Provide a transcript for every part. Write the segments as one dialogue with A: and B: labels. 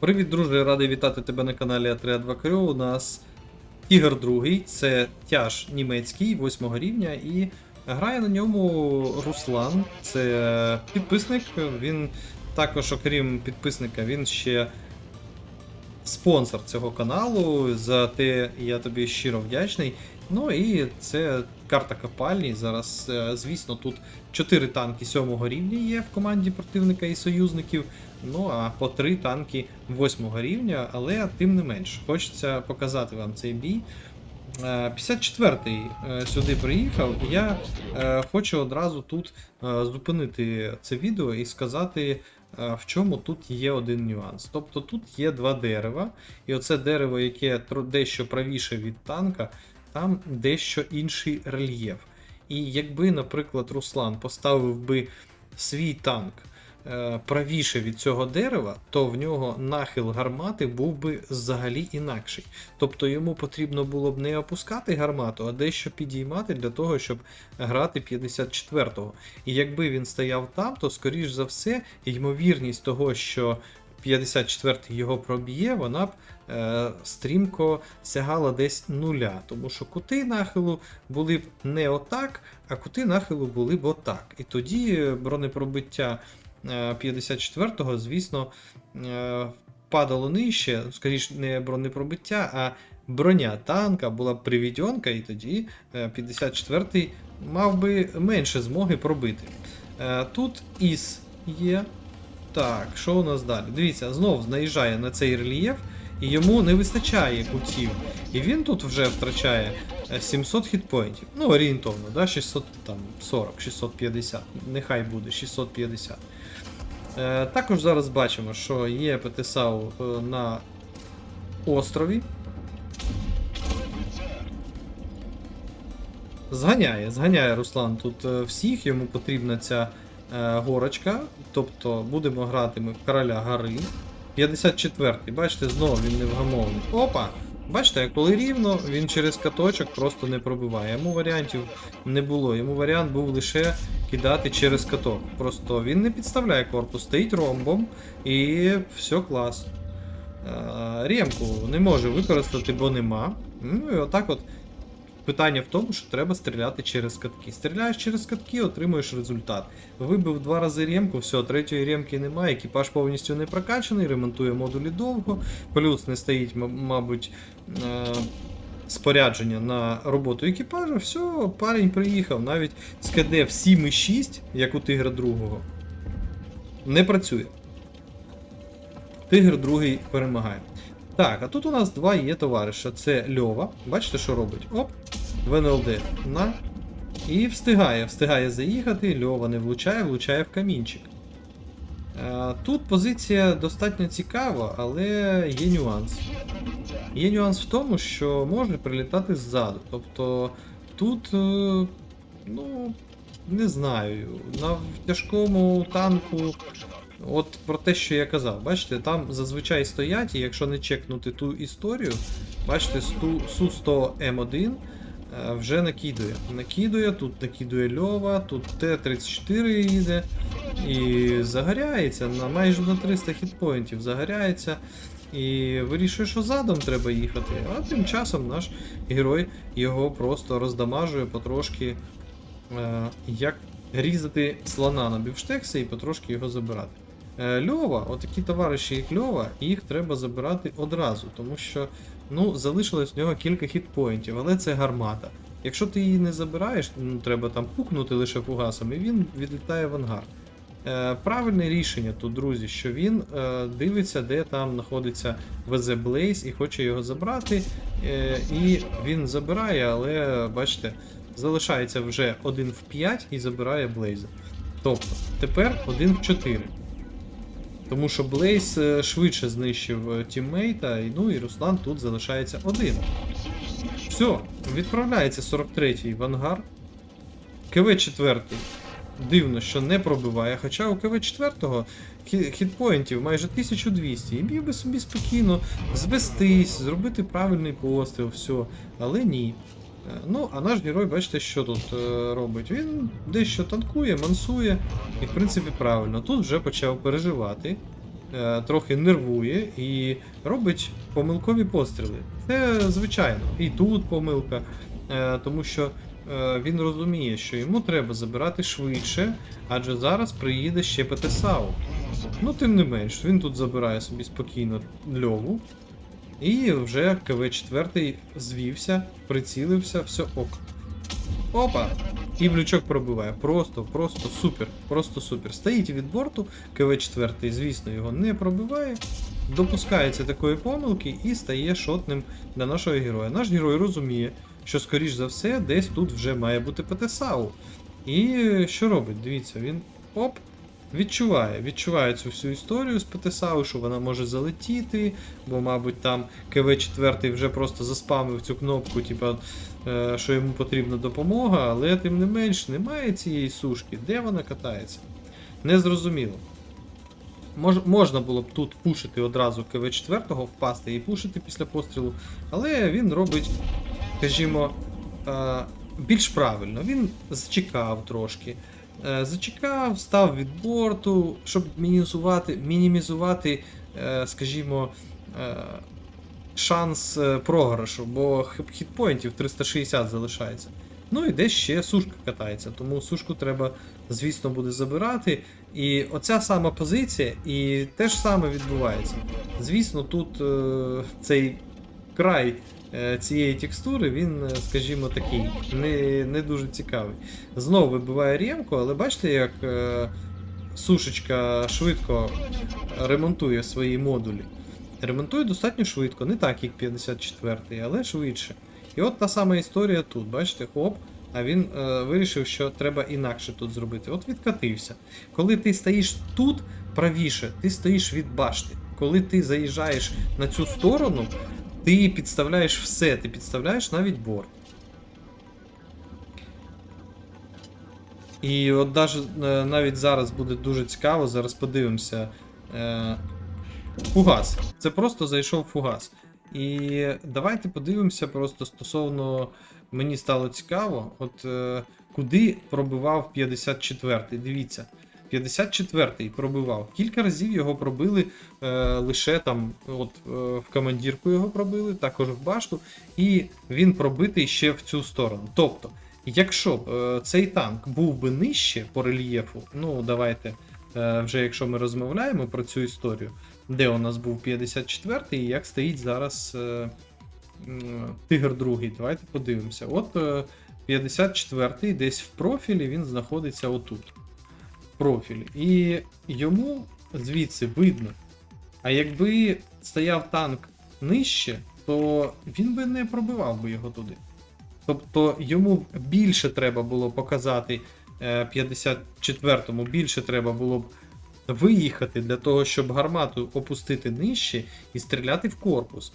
A: Привіт, друже, радий вітати тебе на каналі А3 Крю. У нас Тігр другий, це тяж німецький, 8 рівня, і грає на ньому Руслан. Це підписник. Він також, окрім підписника, він ще спонсор цього каналу. За те я тобі щиро вдячний. Ну і це карта копальні. Зараз, е, звісно, тут 4 танки 7 рівня є в команді противника і союзників. Ну а по 3 танки 8 рівня, але тим не менш, хочеться показати вам цей бій. Е, 54-й е, сюди приїхав, я е, хочу одразу тут е, зупинити це відео і сказати, е, в чому тут є один нюанс. Тобто тут є два дерева, і оце дерево, яке дещо правіше від танка, там дещо інший рельєф. І якби, наприклад, Руслан поставив би свій танк е, правіше від цього дерева, то в нього нахил гармати був би взагалі інакший. Тобто йому потрібно було б не опускати гармату, а дещо підіймати для того, щоб грати 54-го. І якби він стояв там, то скоріш за все, ймовірність того, що 54-й його проб'є, вона б стрімко сягала десь нуля. Тому що кути нахилу були б не отак, а кути нахилу були б отак. І тоді бронепробиття е, 54-го, звісно, е, падало нижче, скоріш не бронепробиття, а броня танка була б привідьонка, і тоді е, 54-й мав би менше змоги пробити. Е, Тут ІС є. Так, що у нас далі? Дивіться, знов наїжджає на цей рельєф, і йому не вистачає кутів. І він тут вже втрачає е, 700 хітпоінтів. Ну, орієнтовно, да? 640, 650. Нехай буде 650. Е, також зараз бачимо, що є ПТСАУ е, на острові. Зганяє, зганяє Руслан тут е, всіх, йому потрібна ця е, горочка. Тобто будемо грати ми в короля гори. 54-й, бачите, знову він невгамовний. Опа! Бачите, коли рівно, він через каточок просто не пробиває. Йому варіантів не було. Йому варіант був лише кидати через каток. Просто він не підставляє корпус, стоїть ромбом і все клас. Е, Ремку не може використати, бо нема. Ну і отак от Питання в тому, що треба стріляти через катки. Стріляєш через катки, отримуєш результат. Вибив два рази ремку, все, третьої ремки немає, екіпаж повністю не прокачаний, ремонтує модулі довго, плюс не стоїть, мабуть, е- спорядження на роботу екіпажа. Все, парень приїхав, навіть з в 7,6, як у Тигра другого, не працює. Тигр другий перемагає. Так, а тут у нас два є товариша. Це Льова. Бачите, що робить? Оп, в НЛД на. І встигає, встигає заїхати, Льова не влучає, влучає в камінчик. Е, Тут позиція достатньо цікава, але є нюанс. Є нюанс в тому, що може прилітати ззаду. Тобто тут, е, ну, не знаю, на тяжкому танку От про те, що я казав, бачите, там зазвичай стоять, і якщо не чекнути ту історію, бачите, Су-100М1 е, вже накидує. Накидує, тут накидує Льова, тут Т-34 їде і загоряється на майже на 300 хітпоінтів, загоряється і вирішує, що задом треба їхати. А тим часом наш герой його просто роздамажує потрошки, е, як різати слона на бівштекси і потрошки його забирати. Е, Льова, отакі товариші, як Льова, їх треба забирати одразу, тому що ну, залишилось в нього кілька хітпоінтів, але це гармата. Якщо ти її не забираєш, ну, треба там пукнути лише фугасом, і він відлітає в ангар. Е, правильне рішення тут, друзі, що він е, дивиться, де там знаходиться ВЗ Blaze і хоче його забрати. Е, і він забирає, але бачите, залишається вже 1 в 5 і забирає Блейза. Тобто, тепер 1 в 4. Тому що Блейз е, швидше знищив е, тіммейта, ну і Руслан тут залишається один. Все, відправляється 43-й в ангар. КВ 4 дивно, що не пробиває, хоча у КВ 4 хітпоінтів майже 1200 і міг би собі спокійно звестись, зробити правильний постріл, все. Але ні. Е, Ну, а наш герой, бачите, що тут е, робить? Він дещо танкує, мансує, і в принципі правильно. Тут вже почав переживати. е, трохи нервує і робить помилкові постріли. Це звичайно. І тут помилка, тому що він розуміє, що йому треба забирати швидше, адже зараз приїде ще ПТСАУ. Ну, тим не менш, він тут забирає собі спокійно льову. І вже КВ-4 звівся, прицілився, все ок. Опа! І в лючок пробиває. Просто, просто супер. Просто супер. Стоїть від борту, КВ-4, звісно, його не пробиває. Допускається такої помилки і стає шотним для нашого героя. Наш герой розуміє, що, скоріш за все, десь тут вже має бути ПТСАУ. І що робить? Дивіться, він оп, відчуває, відчуває цю всю історію з ПТСАУ, що вона може залетіти, бо, мабуть, там КВ-4 вже просто заспамив цю кнопку, типа, е, що йому потрібна допомога, але тим не менш немає цієї сушки. Де вона катається? Незрозуміло. Мож, можна було б тут пушити одразу КВ-4, впасти і пушити після пострілу, але він робить, скажімо, е, більш правильно. Він зачекав трошки. Е, Зачекав, став від борту, щоб мінімізувати, мінімізувати е, скажімо, е, шанс програшу, бо хітпоінтів 360 залишається. Ну і десь ще сушка катається, тому сушку треба, звісно, буде забирати. І оця сама позиція, і те ж саме відбувається. Звісно, тут е, цей край цієї текстури, він, е, скажімо, такий, не, не дуже цікавий. Знову вибиває ремку, але бачите, як е, сушечка швидко ремонтує свої модулі. Ремонтує достатньо швидко, не так, як 54-й, але швидше. І от та сама історія тут, бачите, хоп, а він е, вирішив, що треба інакше тут зробити. От відкатився. Коли ти стоїш тут правіше, ти стоїш від башти. Коли ти заїжджаєш на цю сторону, ти підставляєш все, ти підставляєш навіть борт. І от даже, е, навіть зараз буде дуже цікаво, зараз подивимося. Е, фугас. Це просто зайшов фугас. І давайте подивимося просто стосовно. Мені стало цікаво, от е, куди пробивав 54-й. Дивіться. 54-й пробивав. Кілька разів його пробили е, лише там, от е, в командірку його пробили, також в башту, і він пробитий ще в цю сторону. Тобто, якщо б е, цей танк був би нижче по рельєфу, ну давайте, е, вже якщо ми розмовляємо про цю історію, де у нас був 54-й і як стоїть зараз е, м, Тигр другий. Давайте подивимося. От е, 54-й десь в профілі він знаходиться отут. В профілі. І йому звідси видно. А якби стояв танк нижче, то він би не пробивав би його туди. Тобто йому більше треба було показати е, 54-му, більше треба було б виїхати для того, щоб гармату опустити нижче і стріляти в корпус.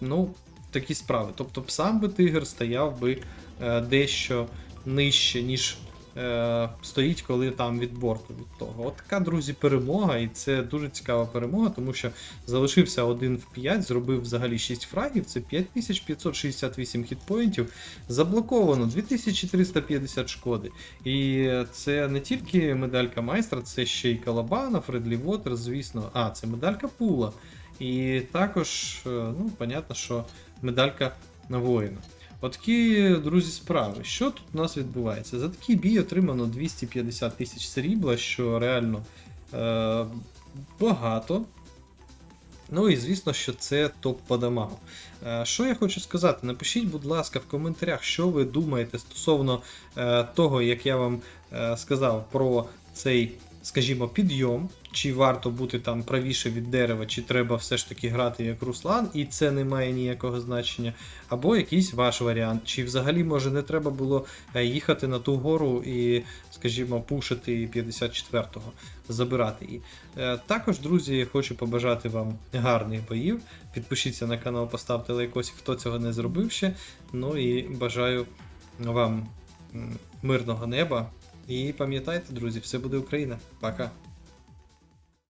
A: Ну, такі справи. Тобто сам би тигр стояв би е, дещо нижче, ніж е, стоїть, коли там від борту від того. От така, друзі, перемога, і це дуже цікава перемога, тому що залишився один в 5, зробив взагалі 6 фрагів, це 5568 хітпоінтів, заблоковано 2350 шкоди. І це не тільки медалька майстра, це ще й Калабана, Фредлі Вотер, звісно. А, це медалька пула. І також, е, ну, понятно, що медалька на воїна. Отакі, друзі, справи. Що тут у нас відбувається? За такий бій отримано 250 тисяч срібла, що реально е, багато. Ну і звісно, що це топ по дамагу. Е, Що я хочу сказати? Напишіть, будь ласка, в коментарях, що ви думаєте стосовно е, того, як я вам е, сказав про цей, скажімо, підйом. Чи варто бути там правіше від дерева, чи треба все ж таки грати як Руслан, і це не має ніякого значення. Або якийсь ваш варіант, чи взагалі може не треба було е, їхати на ту гору і, скажімо, пушити 54-го, забирати її. Е, Також, друзі, хочу побажати вам гарних боїв. Підпишіться на канал, поставте лайкосик, хто цього не зробив ще. Ну і бажаю вам мирного неба. І пам'ятайте, друзі, все буде Україна. Пока.